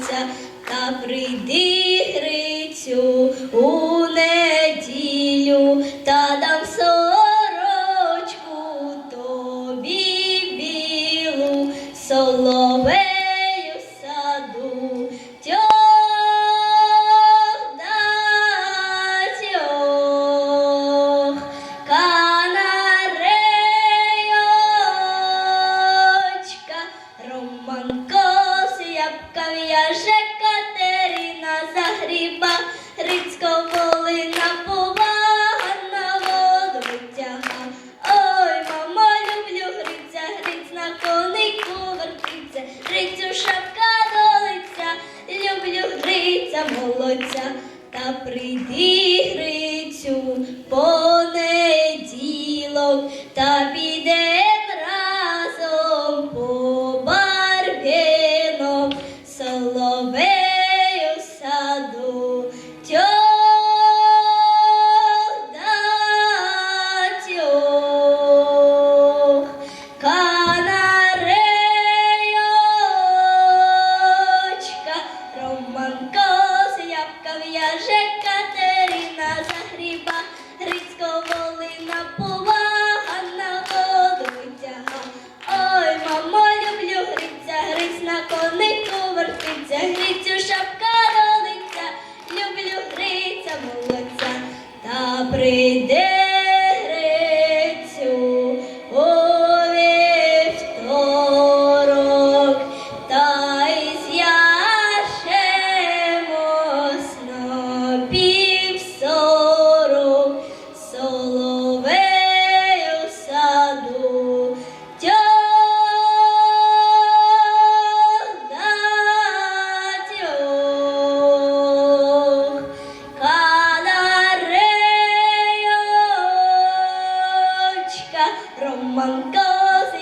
сонця, та прийди Грицю у неділю, та дам сорочку тобі білу солове. хліба, рицько волина повага на воду витяга. Ой, мамо, люблю гриця, гриць на конику вертиться, грицю шапка до люблю гриця молодця, та прийди гри. Романко, ябка в'яже Катерина загріба, Грицько волина повага на воду витяга. Ой, мамо, люблю гриця, гриць на конику вертиться, грицю шапка долиця, люблю гриця молодця, та прийде Романко,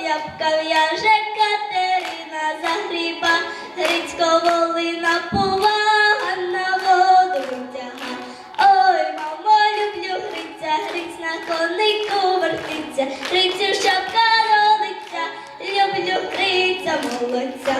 ябка в'яже Катерина загріба, Грицько волина повага на воду тяга. Ой, мамо, люблю гриця, гриць на конику вертиться, Грицю шапка каролиця, люблю гриця молодця.